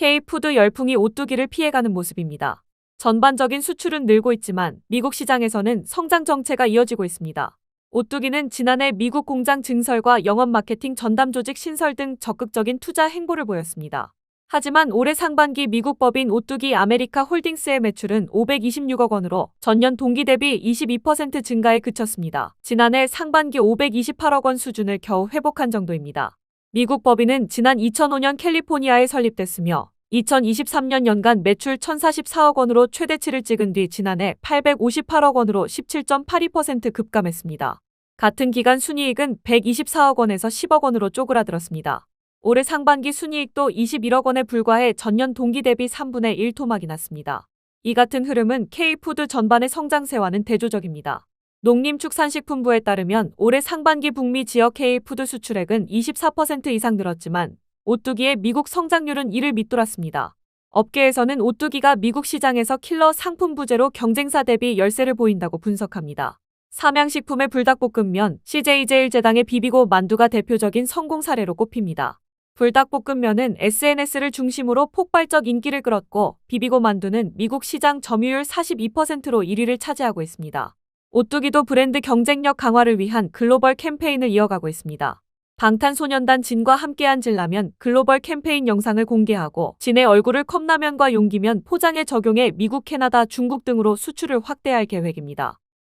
K푸드 열풍이 오뚜기를 피해가는 모습입니다. 전반적인 수출은 늘고 있지만 미국 시장에서는 성장 정체가 이어지고 있습니다. 오뚜기는 지난해 미국 공장 증설과 영업 마케팅 전담 조직 신설 등 적극적인 투자 행보를 보였습니다. 하지만 올해 상반기 미국 법인 오뚜기 아메리카 홀딩스의 매출은 526억 원으로 전년 동기 대비 22% 증가에 그쳤습니다. 지난해 상반기 528억 원 수준을 겨우 회복한 정도입니다. 미국 법인은 지난 2005년 캘리포니아에 설립됐으며 2023년 연간 매출 1044억 원으로 최대치를 찍은 뒤 지난해 858억 원으로 17.82% 급감했습니다. 같은 기간 순이익은 124억 원에서 10억 원으로 쪼그라들었습니다. 올해 상반기 순이익도 21억 원에 불과해 전년 동기 대비 3분의 1 토막이 났습니다. 이 같은 흐름은 K푸드 전반의 성장세와는 대조적입니다. 농림축산식품부에 따르면 올해 상반기 북미 지역 K푸드 수출액은 24% 이상 늘었지만 오뚜기의 미국 성장률은 이를 밑돌았습니다. 업계에서는 오뚜기가 미국 시장에서 킬러 상품 부재로 경쟁사 대비 열세를 보인다고 분석합니다. 삼양식품의 불닭볶음면, CJ제일제당의 비비고 만두가 대표적인 성공 사례로 꼽힙니다. 불닭볶음면은 SNS를 중심으로 폭발적 인기를 끌었고 비비고 만두는 미국 시장 점유율 42%로 1위를 차지하고 있습니다. 오뚜기도 브랜드 경쟁력 강화를 위한 글로벌 캠페인을 이어가고 있습니다. 방탄소년단 진과 함께한 진라면 글로벌 캠페인 영상을 공개하고 진의 얼굴을 컵라면과 용기면 포장에 적용해 미국, 캐나다, 중국 등으로 수출을 확대할 계획입니다.